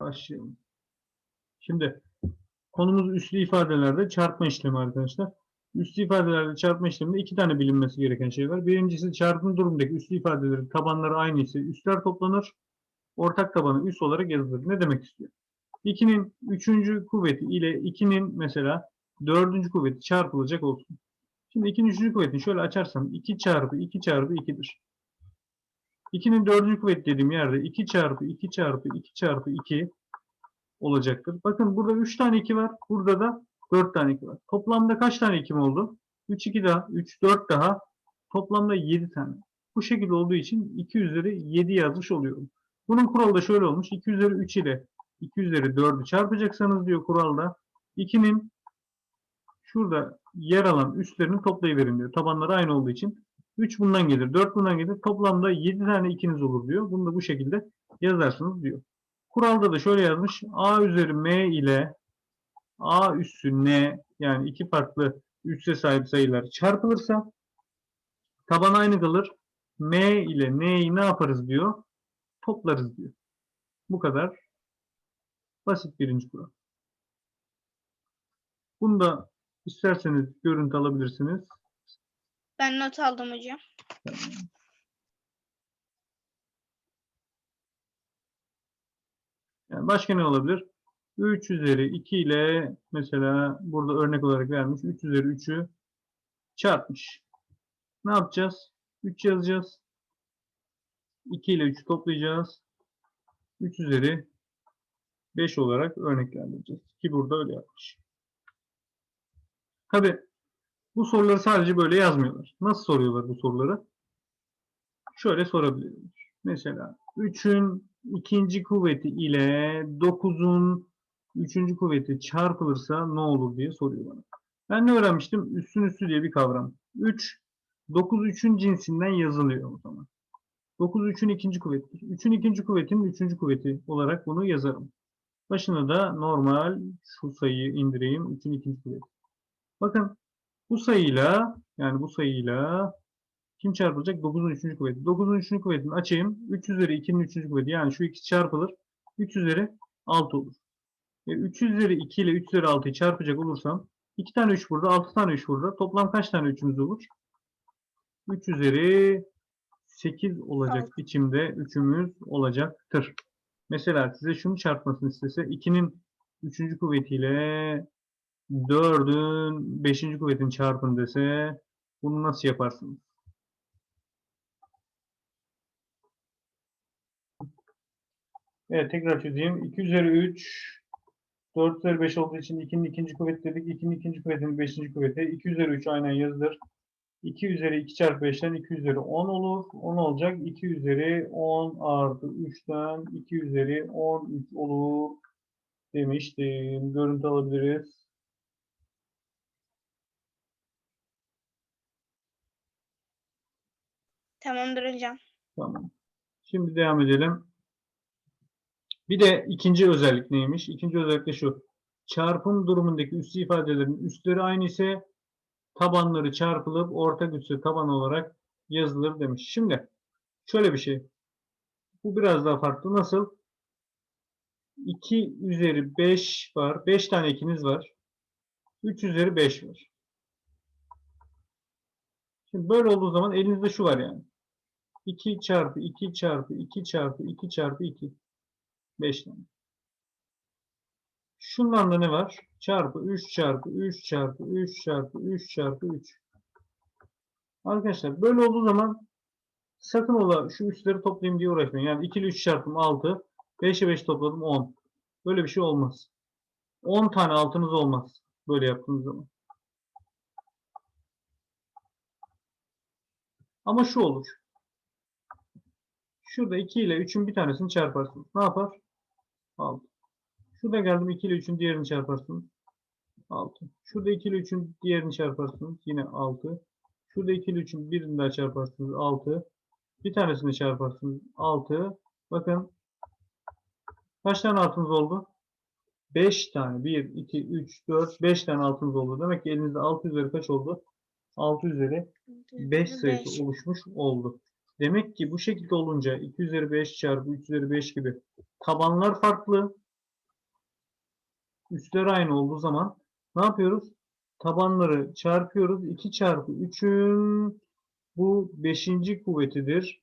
Başlayalım. Şimdi konumuz üslü ifadelerde çarpma işlemi arkadaşlar. Üslü ifadelerde çarpma işleminde iki tane bilinmesi gereken şey var. Birincisi çarpım durumundaki üslü ifadelerin tabanları aynı ise üstler toplanır. Ortak tabanı üst olarak yazılır. Ne demek istiyor? 2'nin 3. kuvveti ile 2'nin mesela 4. kuvveti çarpılacak olsun. Şimdi 2'nin 3. kuvvetini şöyle açarsam 2 çarpı 2 çarpı 2'dir. 2'nin 4. kuvveti dediğim yerde 2 çarpı 2 çarpı 2 çarpı 2 olacaktır. Bakın burada 3 tane 2 var. Burada da 4 tane 2 var. Toplamda kaç tane 2 mi oldu? 3 2 daha, 3 4 daha. Toplamda 7 tane. Bu şekilde olduğu için 2 üzeri 7 yazmış oluyorum. Bunun kuralı da şöyle olmuş. 2 üzeri 3 ile 2 üzeri 4'ü çarpacaksanız diyor kuralda 2'nin şurada yer alan üstlerini toplayıverin diyor. Tabanları aynı olduğu için 3 bundan gelir, 4 bundan gelir. Toplamda 7 tane ikiniz olur diyor. Bunu da bu şekilde yazarsınız diyor. Kuralda da şöyle yazmış. A üzeri M ile A üssü N yani iki farklı üsse sahip sayılar çarpılırsa taban aynı kalır. M ile N'yi ne yaparız diyor? Toplarız diyor. Bu kadar. Basit birinci kural. Bunu da isterseniz görüntü alabilirsiniz. Ben not aldım hocam. Yani başka ne olabilir? 3 üzeri 2 ile mesela burada örnek olarak vermiş 3 üzeri 3'ü çarpmış. Ne yapacağız? 3 yazacağız. 2 ile 3'ü toplayacağız. 3 üzeri 5 olarak örneklendireceğiz. Ki burada öyle yapmış. Tabi bu soruları sadece böyle yazmıyorlar. Nasıl soruyorlar bu soruları? Şöyle sorabilirler. Mesela 3'ün ikinci kuvveti ile 9'un üçüncü kuvveti çarpılırsa ne olur diye soruyor bana. Ben ne öğrenmiştim? Üstün üstü diye bir kavram. 3, 9 3'ün cinsinden yazılıyor o zaman. 9 3'ün ikinci kuvvetidir. 3'ün ikinci kuvvetinin üçüncü kuvveti olarak bunu yazarım. Başına da normal şu sayıyı indireyim. 3'ün ikinci kuvveti. Bakın bu sayıyla yani bu sayıyla kim çarpılacak? 9'un 3. kuvveti. 9'un 3. kuvvetini açayım. 3 üzeri 2'nin 3. kuvveti. Yani şu ikisi çarpılır. 3 üzeri 6 olur. E 3 üzeri 2 ile 3 üzeri 6'yı çarpacak olursam 2 tane 3 burada, 6 tane 3 burada. Toplam kaç tane 3'ümüz olur? 3 üzeri 8 olacak biçimde 3'ümüz olacaktır. Mesela size şunu çarpmasını istese 2'nin 3. kuvvetiyle 4'ün 5. kuvvetini çarpın dese bunu nasıl yaparsınız? Evet tekrar çözeyim. 2 üzeri 3 4 üzeri 5 olduğu için 2'nin ikinci kuvveti dedik. 2'nin ikinci kuvvetinin 5. kuvveti. 2 üzeri 3 aynen yazılır. 2 üzeri 2 çarpı 5'ten 2 üzeri 10 olur. 10 olacak. 2 üzeri 10 artı 3'ten 2 üzeri 13 olur demiştim. Görüntü alabiliriz. Tamamdır hocam. Tamam. Şimdi devam edelim. Bir de ikinci özellik neymiş? İkinci özellik de şu. Çarpım durumundaki üslü ifadelerin üstleri aynı ise tabanları çarpılıp ortak üssü taban olarak yazılır demiş. Şimdi şöyle bir şey. Bu biraz daha farklı. Nasıl? 2 üzeri 5 var. 5 tane ikiniz var. 3 üzeri 5 var. Şimdi böyle olduğu zaman elinizde şu var yani. 2 çarpı 2 çarpı 2 çarpı 2 çarpı 2. 5 tane. Şundan da ne var? Çarpı 3 çarpı 3 çarpı 3 çarpı 3 çarpı 3. Arkadaşlar böyle olduğu zaman sakın ola şu üstleri toplayayım diye uğraşmayın. Yani 2 ile 3 çarpım 6. 5'e 5 topladım 10. Böyle bir şey olmaz. 10 tane altınız olmaz. Böyle yaptığınız zaman. Ama şu olur. Şurada 2 ile 3'ün bir tanesini çarparsınız. Ne yapar? 6. Şurada geldim 2 ile 3'ün diğerini çarparsınız. 6. Şurada 2 ile 3'ün diğerini çarparsınız. Yine 6. Şurada 2 ile 3'ün birini daha çarparsınız. 6. Bir tanesini çarparsınız. 6. Bakın. Kaç tane altınız oldu? 5 tane. 1, 2, 3, 4, 5 tane altınız oldu. Demek ki elinizde 6 üzeri kaç oldu? 6 üzeri 5 sayısı oluşmuş oldu. Demek ki bu şekilde olunca 2 üzeri 5 çarpı 3 üzeri 5 gibi tabanlar farklı üstler aynı olduğu zaman ne yapıyoruz? Tabanları çarpıyoruz. 2 çarpı 3'ün bu 5. kuvvetidir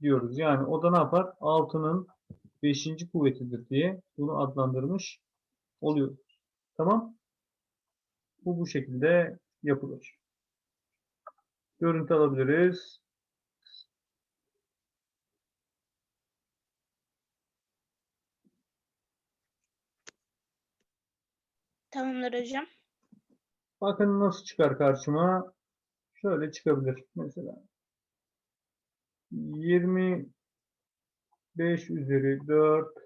diyoruz. Yani o da ne yapar? 6'nın 5. kuvvetidir diye bunu adlandırmış oluyor. Tamam? Bu bu şekilde yapılır. Görüntü alabiliriz. Tamamdır hocam. Bakın nasıl çıkar karşıma. Şöyle çıkabilir mesela. 25 üzeri 4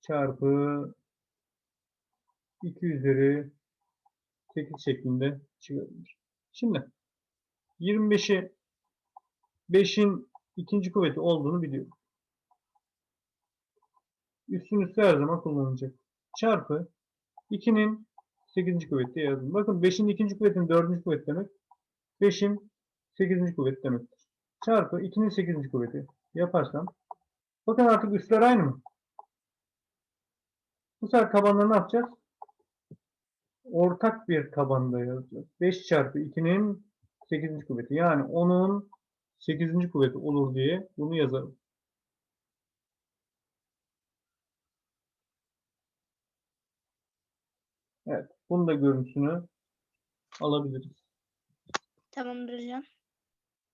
çarpı 2 üzeri 8 şeklinde çıkabilir. Şimdi 25'i 5'in ikinci kuvveti olduğunu biliyorum. Üstün üstü her zaman kullanılacak. Çarpı 2'nin 8. kuvveti yazdım. Bakın 5'in ikinci kuvvetinin 4. kuvveti demek. 5'in 8. kuvveti demektir. Çarpı 2'nin 8. kuvveti yaparsam bakın artık üstler aynı mı? Bu sefer tabanları ne yapacağız? Ortak bir tabanda yazacağız. 5 çarpı 2'nin 8. kuvveti. Yani 10'un 8. kuvveti olur diye bunu yazarım. Evet. Bunun da görüntüsünü alabiliriz. Tamamdır hocam.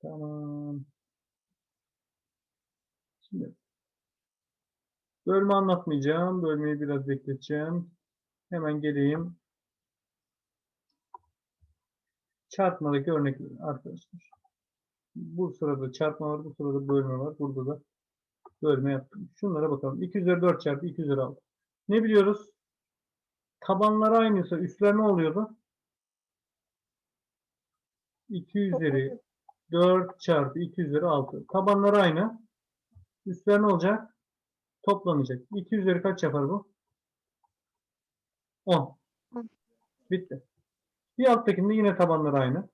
Tamam. Şimdi bölme anlatmayacağım. Bölmeyi biraz bekleteceğim. Hemen geleyim. Çarpmadaki örnekler arkadaşlar. Bu sırada çarpma var, bu sırada bölme var. Burada da bölme yaptım. Şunlara bakalım. 2 üzeri 4 çarpı 2 üzeri 6. Ne biliyoruz? Tabanlar aynıysa üstler ne oluyordu? 2 üzeri 4 çarpı 2 üzeri 6. Tabanlar aynı. Üstler ne olacak? Toplanacak. 2 üzeri kaç yapar bu? 10. On. Bitti. Bir alttakinde yine tabanlar aynı.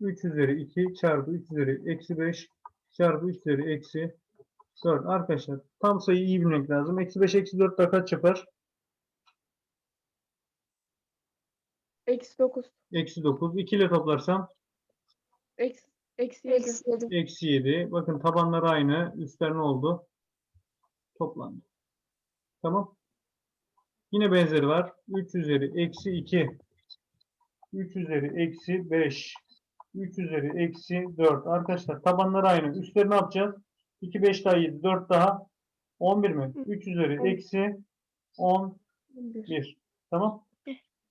3 üzeri 2 çarpı 3 üzeri eksi 5 çarpı 3 üzeri eksi 4. Arkadaşlar tam sayıyı iyi bilmek lazım. Eksi 5 eksi 4 daha kaç yapar? Eksi 9. Eksi 9. 2 ile toplarsam Eksi, eksi 7. Eksi 7. Bakın tabanlar aynı. Üstler ne oldu? Toplandı. Tamam. Yine benzeri var. 3 üzeri eksi 2. 3 üzeri eksi 5. 3 üzeri eksi 4. Arkadaşlar tabanlar aynı. Üstleri ne yapacağız? 2, 5 daha 7, 4 daha 11 mi? 3 üzeri eksi 11. 11. Tamam.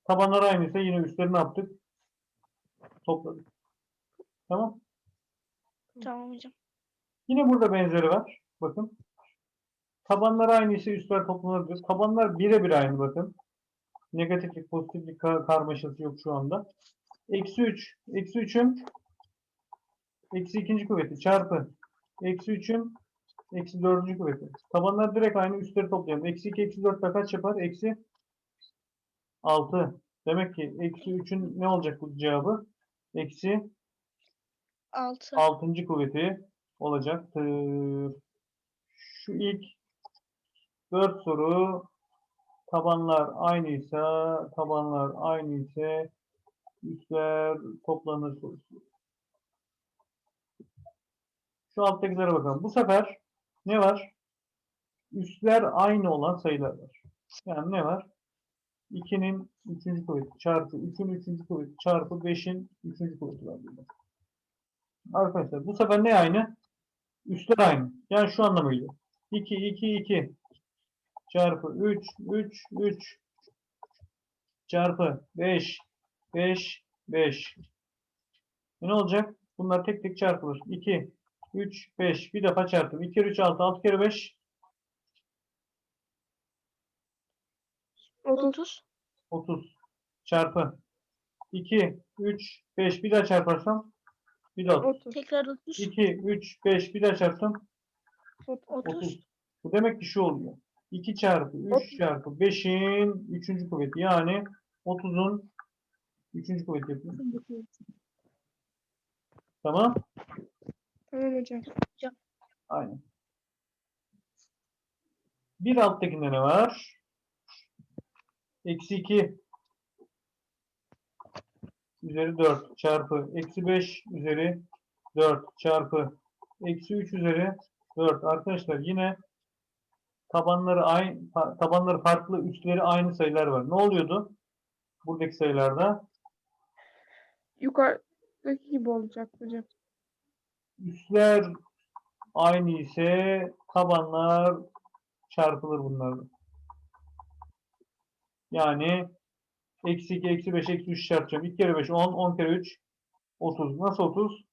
Tabanlar aynıysa yine üstleri ne yaptık? Topladık. Tamam. Tamam hocam. Yine burada benzeri var. Bakın. Tabanlar aynı ise üstler toplanabilir. Tabanlar birebir aynı bakın. Negatiflik, pozitiflik ka- karmaşası yok şu anda. Eksi 3. Eksi 3'ün eksi ikinci kuvveti çarpı eksi 3'ün eksi dördüncü kuvveti. Tabanlar direkt aynı. Üstleri toplayalım. Eksi 2, eksi 4 daha kaç yapar? Eksi 6. Demek ki eksi 3'ün ne olacak bu cevabı? Eksi 6. altıncı kuvveti olacaktır. Şu ilk dört soru tabanlar aynıysa tabanlar aynı ise üstler toplanır sorusu. Şu alttakilere bakalım. Bu sefer ne var? Üstler aynı olan sayılar var. Yani ne var? 2'nin 3. kuvveti çarpı 3'ün 3. kuvveti çarpı 5'in 3. kuvveti var burada. Arkadaşlar bu sefer ne aynı? Üstler aynı. Yani şu anlama geliyor. 2, 2, 2 çarpı 3, 3, 3 çarpı 5, 5, 5. E ne olacak? Bunlar tek tek çarpılır. 2, 3, 5. Bir defa çarptım. 2 kere 3, 6. 6 kere 5, 30. 30. 30. Çarpı 2, 3, 5. Bir daha çarparsam bir daha 30. 30. Tekrar 30. 2, 3, 5. Bir daha çarpsam 30. 30. Bu demek ki şu oluyor. 2 çarpı 3 Otuz. çarpı 5'in 3. kuvveti. Yani 30'un 3. kuvveti yapıyor. Tamam. Tamam hocam. Aynen. Bir alttakinde ne var? Eksi 2 üzeri 4 çarpı eksi 5 üzeri 4 çarpı eksi 3 üzeri 4. Arkadaşlar yine tabanları aynı ta- tabanları farklı üstleri aynı sayılar var. Ne oluyordu? Buradaki sayılarda Yukarıdaki gibi olacak hocam. Üstler aynı ise tabanlar çarpılır bunlarla. Yani eksi 2, eksi 5, eksi 3 çarpacağım. 2 kere 5, 10, 10 kere 3, 30. Nasıl 30?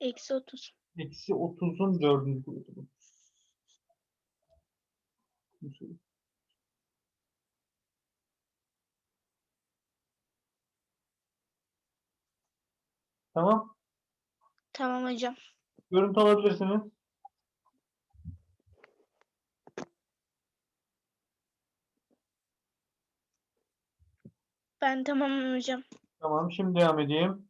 Eksi 30. Eksi 30'un dördüncü kuvveti bu. Tamam. Tamam hocam. Görüntü alabilirsiniz. Ben tamamım hocam. Tamam. Şimdi devam edeyim.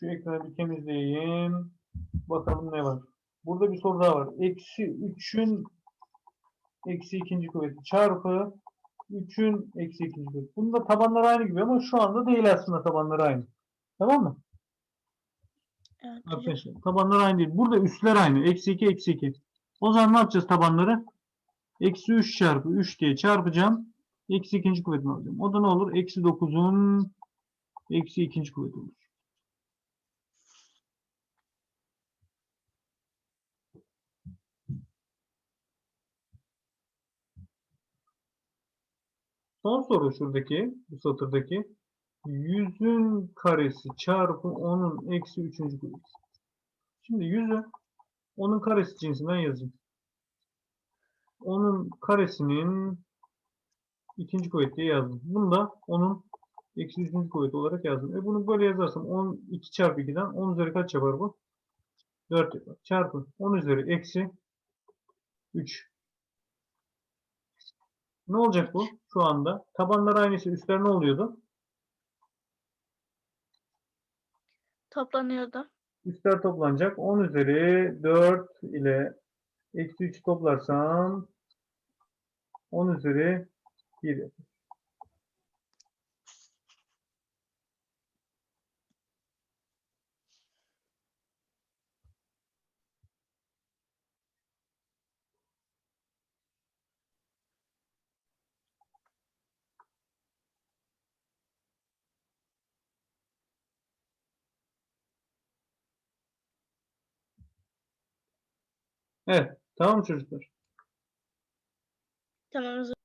Şu ekranı bir temizleyeyim. Bakalım ne var. Burada bir soru daha var. Eksi 3'ün eksi ikinci kuvveti çarpı 3'ün eksi ikinci kuvveti. Bunda tabanlar aynı gibi ama şu anda değil aslında tabanlar aynı. Tamam mı? Evet. Arkadaşlar tabanlar aynı değil. Burada üstler aynı. Eksi 2, eksi 2. O zaman ne yapacağız tabanları? Eksi 3 çarpı 3 diye çarpacağım. Eksi ikinci kuvvetini alacağım. O da ne olur? Eksi 9'un eksi ikinci kuvveti olur. Son soru şuradaki, bu satırdaki. Yüzün karesi çarpı onun eksi üçüncü kuvveti. Şimdi yüzü onun karesi cinsinden yazayım. Onun karesinin ikinci kuvveti diye yazdım. Bunu da onun eksi üçüncü kuvveti olarak yazdım. E bunu böyle yazarsam 10, 2 çarpı 2'den 10 üzeri kaç yapar bu? 4 yapar. Çarpı 10 üzeri eksi 3. Ne olacak bu şu anda? Tabanlar aynısı üstler ne oluyordu? Toplanıyordu. Üstler toplanacak. 10 üzeri 4 ile eksi 3 toplarsam 10 üzeri 1 yapar. Evet. Tamam çocuklar? Tamam.